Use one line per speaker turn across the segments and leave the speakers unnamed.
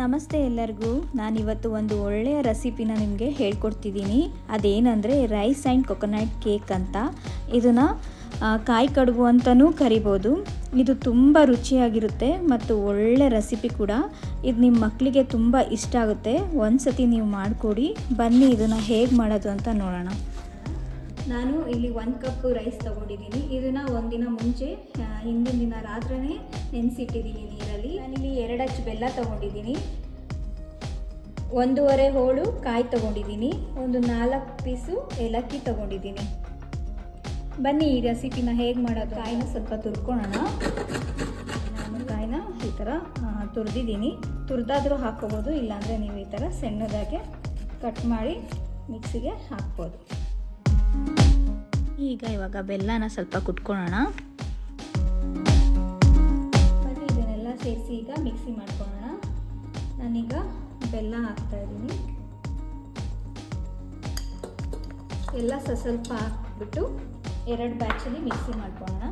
ನಮಸ್ತೆ ಎಲ್ಲರಿಗೂ. ನಾನು ಇವತ್ತು ಒಂದು ಒಳ್ಳೆಯ ರೆಸಿಪಿನ ನಿಮಗೆ ಹೇಳ್ಕೊಡ್ತಿದ್ದೀನಿ. ಅದೇನಂದರೆ ರೈಸ್ ಆ್ಯಂಡ್ ಕೊಕೊನಟ್ ಕೇಕ್ ಅಂತ. ಇದನ್ನು ಕಾಯಿ ಕಡುಬು ಅಂತಲೂ ಕರಿಬೋದು. ಇದು ತುಂಬ ರುಚಿಯಾಗಿರುತ್ತೆ ಮತ್ತು ಒಳ್ಳೆ ರೆಸಿಪಿ ಕೂಡ. ಇದು ನಿಮ್ಮ ಮಕ್ಕಳಿಗೆ ತುಂಬ ಇಷ್ಟ ಆಗುತ್ತೆ. ಒಂದು ಸತಿ ನೀವು ಮಾಡಿಕೊಡಿ. ಬನ್ನಿ ಇದನ್ನು ಹೇಗೆ ಮಾಡೋದು ಅಂತ ನೋಡೋಣ. ನಾನು ಇಲ್ಲಿ ಒಂದು ಕಪ್ ರೈಸ್ ತೊಗೊಂಡಿದ್ದೀನಿ. ಇದನ್ನು ಒಂದಿನ ಮುಂಚೆ ಹಿಂದಿನ ದಿನ ರಾತ್ರಿನೇ ನೆನೆಸಿಟ್ಟಿದ್ದೀನಿ. ನೀರಲ್ಲಿ ನಾನಿಲ್ಲಿ ಎರಡು ಅಚ್ಚು ಬೆಲ್ಲ ತೊಗೊಂಡಿದ್ದೀನಿ. ಒಂದೂವರೆ ಹೋಳು ಕಾಯಿ ತೊಗೊಂಡಿದ್ದೀನಿ. ಒಂದು ನಾಲ್ಕು ಪೀಸು ಏಲಕ್ಕಿ ತೊಗೊಂಡಿದ್ದೀನಿ. ಬನ್ನಿ ಈ ರೆಸಿಪಿನ ಹೇಗೆ ಮಾಡೋದು? ಕಾಯಿನ ಸ್ವಲ್ಪ ತುರ್ಕೊಳ್ಳೋಣ ನಾನು ಕಾಯಿನ ಈ ಥರ ತುರಿದಿದ್ದೀನಿ. ತುರಿದಾದರೂ ಹಾಕ್ಕೋಬೋದು, ಇಲ್ಲಾಂದರೆ ನೀವು ಈ ಥರ ಸಣ್ಣದಾಗೆ ಕಟ್ ಮಾಡಿ ಮಿಕ್ಸಿಗೆ ಹಾಕ್ಬೋದು. ಈಗ ಇವಾಗ ಬೆಲ್ಲನ ಸ್ವಲ್ಪ ಕುಟ್ಕೊಳ್ಳೋಣ ಈಗ ಮಿಕ್ಸಿ ಮಾಡ್ಕೊಳ್ಳೋಣ. ನಾನೀಗ ಬೆಲ್ಲ ಹಾಕ್ತಾ ಇದ್ದೀನಿ. ಎಲ್ಲ ಸ ಸ್ವಲ್ಪ ಹಾಕ್ಬಿಟ್ಟು ಎರಡು ಬ್ಯಾಚಲ್ಲಿ ಮಿಕ್ಸಿ ಮಾಡ್ಕೊಳ್ಳೋಣ.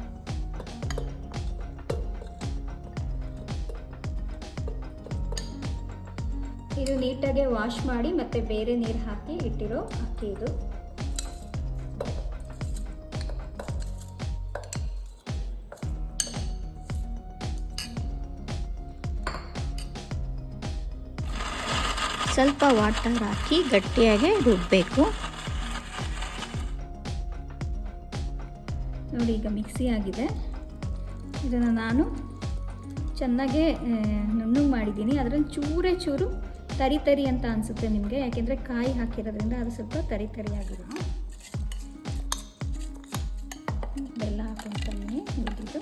ಇದು ನೀಟಾಗಿ ವಾಶ್ ಮಾಡಿ ಮತ್ತೆ ಬೇರೆ ನೀರು ಹಾಕಿ ಇಟ್ಟಿರೋ ಅಕ್ಕಿ ಇದು. ಸ್ವಲ್ಪ ವಾಟರ್ ಹಾಕಿ ಗಟ್ಟಿಯಾಗಿ ರುಬ್ಬಬೇಕು ನೋಡಿ, ಈಗ ಮಿಕ್ಸಿ ಆಗಿದೆ. ಇದನ್ನು ನಾನು ಚೆನ್ನಾಗೆ ನುಣ್ಣಗೆ ಮಾಡಿದ್ದೀನಿ. ಅದರಲ್ಲಿ ಚೂರೇ ಚೂರು ತರಿ ತರಿ ಅಂತ ಅನಿಸುತ್ತೆ ನಿಮಗೆ. ಯಾಕೆಂದರೆ ಕಾಯಿ ಹಾಕಿರೋದ್ರಿಂದ ಅದು ಸ್ವಲ್ಪ ತರಿ ತರಿ ಆಗಿದೆ ಬೆಲ್ಲ ಹಾಕೊಂತಾನೆ ಉಳಿದಿದ್ದು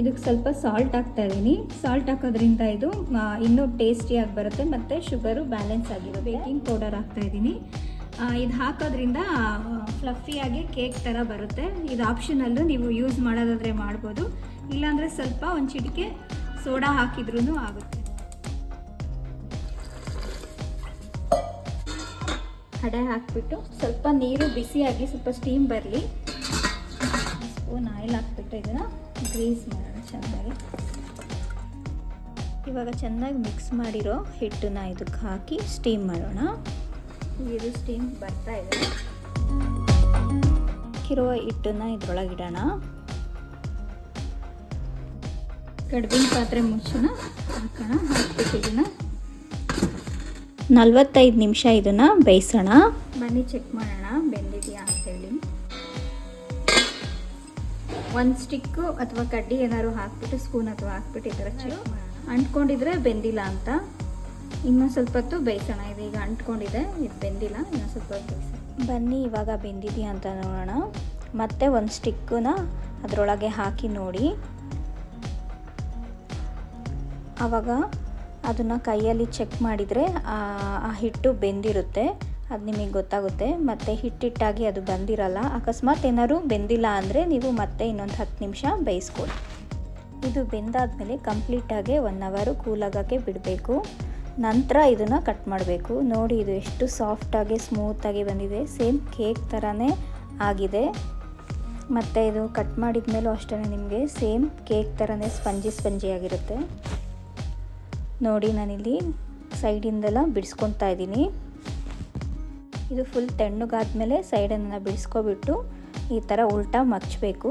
ಇದಕ್ಕೆ ಸ್ವಲ್ಪ ಸಾಲ್ಟ್ ಹಾಕ್ತಾ ಇದ್ದೀನಿ. ಸಾಲ್ಟ್ ಹಾಕೋದ್ರಿಂದ ಇದು ಇನ್ನೂ ಟೇಸ್ಟಿಯಾಗಿ ಬರುತ್ತೆ ಮತ್ತು ಶುಗರು ಬ್ಯಾಲೆನ್ಸ್ ಆಗಿರೋ ಬೇಕಿಂಗ್ ಪೌಡರ್ ಹಾಕ್ತಾ ಇದ್ದೀನಿ. ಇದು ಹಾಕೋದ್ರಿಂದ ಫ್ಲಫಿಯಾಗಿ ಕೇಕ್ ಥರ ಬರುತ್ತೆ. ಇದು ಆಪ್ಷನಲ್ಲು ನೀವು ಯೂಸ್ ಮಾಡೋದಾದರೆ ಮಾಡ್ಬೋದು. ಇಲ್ಲಾಂದರೆ ಸ್ವಲ್ಪ ಒಂದು ಚಿಟಿಕೆ ಸೋಡಾ ಹಾಕಿದ್ರೂ ಆಗುತ್ತೆ. ಹಡೆ ಹಾಕಿಬಿಟ್ಟು ಸ್ವಲ್ಪ ನೀರು ಬಿಸಿಯಾಗಿ, ಸ್ವಲ್ಪ ಸ್ಟೀಮ್ ಬರಲಿ. ಸ್ಪೂನ್ ಆಯಿಲ್ ಹಾಕ್ಬಿಟ್ಟು ಇದನ್ನು ಗ್ರೀಸ್ ಮಾಡೋಣ ಚೆನ್ನಾಗಿ. ಇವಾಗ ಚೆನ್ನಾಗಿ ಮಿಕ್ಸ್ ಮಾಡಿರೋ ಹಿಟ್ಟನ್ನ ಇದಕ್ಕೆ ಹಾಕಿ ಸ್ಟೀಮ್ ಮಾಡೋಣ. ಇದು ಸ್ಟೀಮ್ ಬರ್ತಾ ಇದೆ. ಹಾಕಿರುವ ಹಿಟ್ಟನ್ನು ಇದ್ರೊಳಗೆ ಇಡೋಣ. ಕಡ್ಬಿನ ಪಾತ್ರೆ ಮುಚ್ಚೋಣ. ಹಾಕೋಣ ಹಾಕ್ಬಿಟ್ಟು ಇದನ್ನು ನಲ್ವತ್ತೈದು ನಿಮಿಷ ಇದನ್ನು ಬೇಯಿಸೋಣ. ಬನ್ನಿ ಚೆಕ್ ಮಾಡೋಣ. ಒಂದು ಸ್ಟಿಕ್ಕು ಅಥವಾ ಕಡ್ಡಿ ಏನಾದ್ರು ಹಾಕ್ಬಿಟ್ಟು ಸ್ಪೂನ್ ಅಥವಾ ಹಾಕ್ಬಿಟ್ಟು ಈ ಥರ ಚೆಕ್ ಅಂಟ್ಕೊಂಡಿದ್ರೆ ಬೆಂದಿಲ್ಲ ಅಂತ. ಇನ್ನೊಂದು ಸ್ವಲ್ಪ ಹೊತ್ತು ಬೇಯಿಸೋಣ. ಇದು ಈಗ ಅಂಟ್ಕೊಂಡಿದೆ ಇದು ಬೆಂದಿಲ್ಲ ಇನ್ನೊಂದು ಸ್ವಲ್ಪ ಹೊತ್ತು ಬೇಯಿಸೋಣ. ಬನ್ನಿ ಇವಾಗ ಬೆಂದಿದೆಯಾ ಅಂತ ನೋಡೋಣ. ಮತ್ತೆ ಒಂದು ಸ್ಟಿಕ್ಕನ್ನ ಅದರೊಳಗೆ ಹಾಕಿ ನೋಡಿ. ಆವಾಗ ಅದನ್ನು ಕೈಯಲ್ಲಿ ಚೆಕ್ ಮಾಡಿದರೆ ಆ ಹಿಟ್ಟು ಬೆಂದಿರುತ್ತೆ. ಅದು ನಿಮಗೆ ಗೊತ್ತಾಗುತ್ತೆ. ಮತ್ತು ಹಿಟ್ಟಿಟ್ಟಾಗಿ ಅದು ಬಂದಿರಲ್ಲ. ಅಕಸ್ಮಾತ್ ಏನಾದ್ರು ಬೆಂದಿಲ್ಲ ಅಂದರೆ ನೀವು ಮತ್ತೆ ಇನ್ನೊಂದು ಹತ್ತು ನಿಮಿಷ ಬೇಯಿಸ್ಕೊಳ್ಳಿ. ಇದು ಬೆಂದಾದಮೇಲೆ ಕಂಪ್ಲೀಟಾಗಿ ಒನ್ ಅವರು ಕೂಲಾಗೋಕ್ಕೆ ಬಿಡಬೇಕು. ನಂತರ ಇದನ್ನು ಕಟ್ ಮಾಡಬೇಕು. ನೋಡಿ, ಇದು ಎಷ್ಟು ಸಾಫ್ಟಾಗಿ ಸ್ಮೂತಾಗಿ ಬಂದಿದೆ. ಸೇಮ್ ಕೇಕ್ ಥರನೇ ಆಗಿದೆ. ಮತ್ತು ಇದು ಕಟ್ ಮಾಡಿದ ಮೇಲೂ ಅಷ್ಟೇ ನಿಮಗೆ ಸೇಮ್ ಕೇಕ್ ಥರನೇ ಸ್ಪಂಜಿ ಸ್ಪಂಜಿ ಆಗಿರುತ್ತೆ. ನೋಡಿ, ನಾನಿಲ್ಲಿ ಸೈಡಿಂದೆಲ್ಲ ಬಿಡಿಸ್ಕೊತಾ ಇದ್ದೀನಿ. ಇದು ಫುಲ್ ತೆಣ್ಣಗಾದ್ಮೇಲೆ ಸೈಡನ್ನು ಬಿಡಿಸ್ಕೊಬಿಟ್ಟು ಈ ಥರ ಉಲ್ಟಾ ಮಚ್ಚಬೇಕು.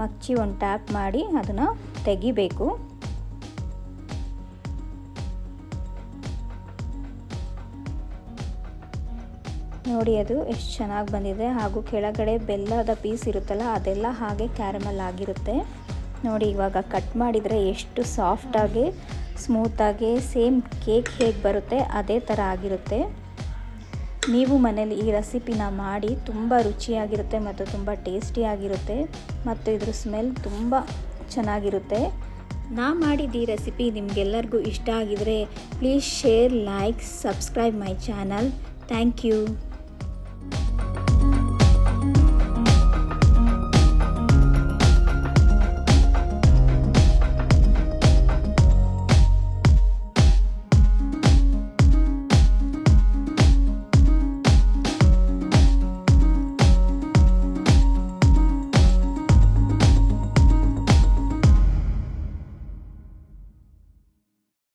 ಮಚ್ಚಿ ಒಂದು ಟ್ಯಾಪ್ ಮಾಡಿ ಅದನ್ನು ತೆಗಿಬೇಕು. ನೋಡಿ ಅದು ಎಷ್ಟು ಚೆನ್ನಾಗಿ ಬಂದಿದೆ. ಹಾಗೂ ಕೆಳಗಡೆ ಬೆಲ್ಲದ ಪೀಸ್ ಇರುತ್ತಲ್ಲ, ಅದೆಲ್ಲ ಹಾಗೆ ಕ್ಯಾರಮಲ್ ಆಗಿರುತ್ತೆ. ನೋಡಿ ಇವಾಗ ಕಟ್ ಮಾಡಿದರೆ ಎಷ್ಟು ಸಾಫ್ಟಾಗಿ ಸ್ಮೂತಾಗಿ ಸೇಮ್ ಕೇಕ್ ಹೇಗೆ ಬರುತ್ತೆ, ಅದೇ ಥರ ಆಗಿರುತ್ತೆ. ನೀವು ಮನೇಲಿ ಈ ರೆಸಿಪಿನ ಮಾಡಿ ತುಂಬ ರುಚಿಯಾಗಿರುತ್ತೆ ಮತ್ತು ತುಂಬ ಟೇಸ್ಟಿಯಾಗಿರುತ್ತೆ ಮತ್ತು ಇದ್ರ ಸ್ಮೆಲ್ ತುಂಬ ಚೆನ್ನಾಗಿರುತ್ತೆ. ನಾ ಮಾಡಿದ ಈ ರೆಸಿಪಿ ನಿಮಗೆಲ್ಲರಿಗೂ ಇಷ್ಟ ಆಗಿದರೆ please share, like, subscribe my channel. Thank you.